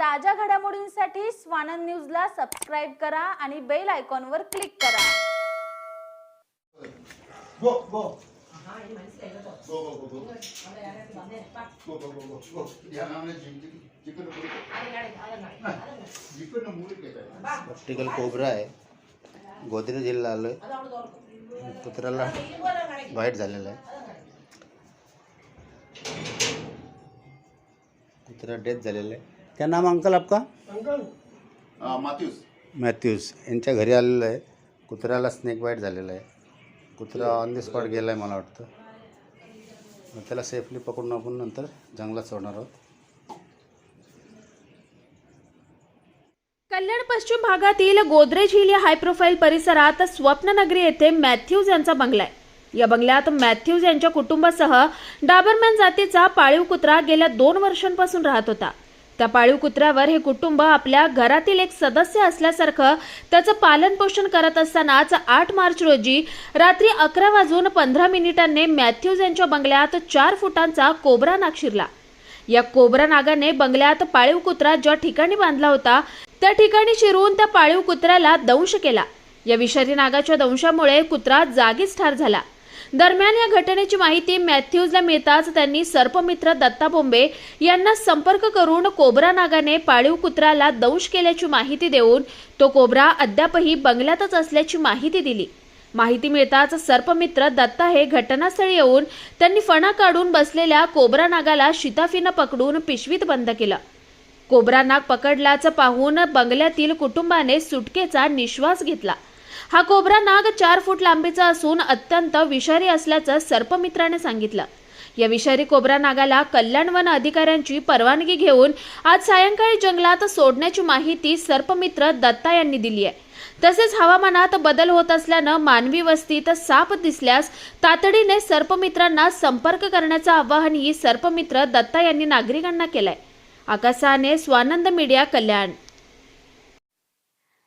ताज्या घडामोडींसाठी स्वानंद न्यूजला सबस्क्राईब करा आणि बेल आयकॉनवर क्लिक करा. घेताय. प्रॅक्टिकल कोबरा आहे. गोदरेज जिल्हा आलो आहे कुत्र्याला वाईट झालेला आहे. कुत्रा डेथ झालेला आहे. क्या नाम अंकल आपका? माथ्यूस मॅथ्यूज यांच्या घरी आलेलं आहे. कुत्र्याला स्नेक बाईट झालेला आहे. कुत्रा ऑन दी स्पॉट गेला आहे मला वाटतं. मग त्याला सेफली पकडून आपण नंतर जंगलात सोडणार आहोत. कल्याण पश्चिम भागातील गोदरेज हिल या हाय प्रोफाईल परिसरात स्वप्ननगरी येथे मॅथ्यूज यांचा बंगला आहे. या बंगल्यात मॅथ्यूज यांच्या कुटुंबासह डाबरमॅन जातीचा पाळीव कुत्रा गेल्या दोन वर्षांपासून राहत होता. त्या पाळीव कुत्र्यावर हे कुटुंब आपल्या घरातील एक सदस्य असल्यासारखं त्याचं पालन पोषण करत असतानाच आठ मार्च रोजी रात्री अकरा वाजून पंधरा मिनिटांनी मॅथ्यूज यांच्या बंगल्यात चार फुटांचा कोबरा नाग शिरला. या कोबरा नागाने बंगल्यात पाळीव कुत्रा ज्या ठिकाणी बांधला होता त्या ठिकाणी शिरून त्या पाळीव कुत्र्याला दंश केला. या विषारी नागाच्या दंशामुळे कुत्रा जागीच ठार झाला. दरम्यान या घटनेची माहिती मॅथ्यूजला मिळताच त्यांनी सर्पमित्र दत्ता बोंबे यांना संपर्क करून कोबरा नागाने पाळीव कुत्राला दंश केल्याची माहिती देऊन तो कोबरा अद्यापही बंगल्यातच असल्याची माहिती दिली. माहिती मिळताच सर्पमित्र दत्ता हे घटनास्थळी येऊन त्यांनी फणा काढून बसलेल्या कोबरा नागाला शिताफीनं पकडून पिशवीत बंद केलं. कोबरा नाग पकडल्याचं पाहून बंगल्यातील कुटुंबाने सुटकेचा निश्वास घेतला. हा कोबरा नाग चार फूट लांबीचा असून अत्यंत विषारी असल्याचं सर्पमित्राने सांगितलं. या विषारी कोबरा नागाला कल्याण वन अधिकाऱ्यांची परवानगी घेऊन आज सायंकाळी जंगलात सोडण्याची माहिती सर्पमित्र दत्ता यांनी दिली आहे. तसेच हवामानात बदल होत असल्यानं मानवी वस्तीत साप दिसल्यास तातडीने सर्पमित्रांना संपर्क करण्याचं आवाहनही सर्पमित्र दत्ता यांनी नागरिकांना केलंय. आकाशाने स्वानंद मीडिया कल्याण.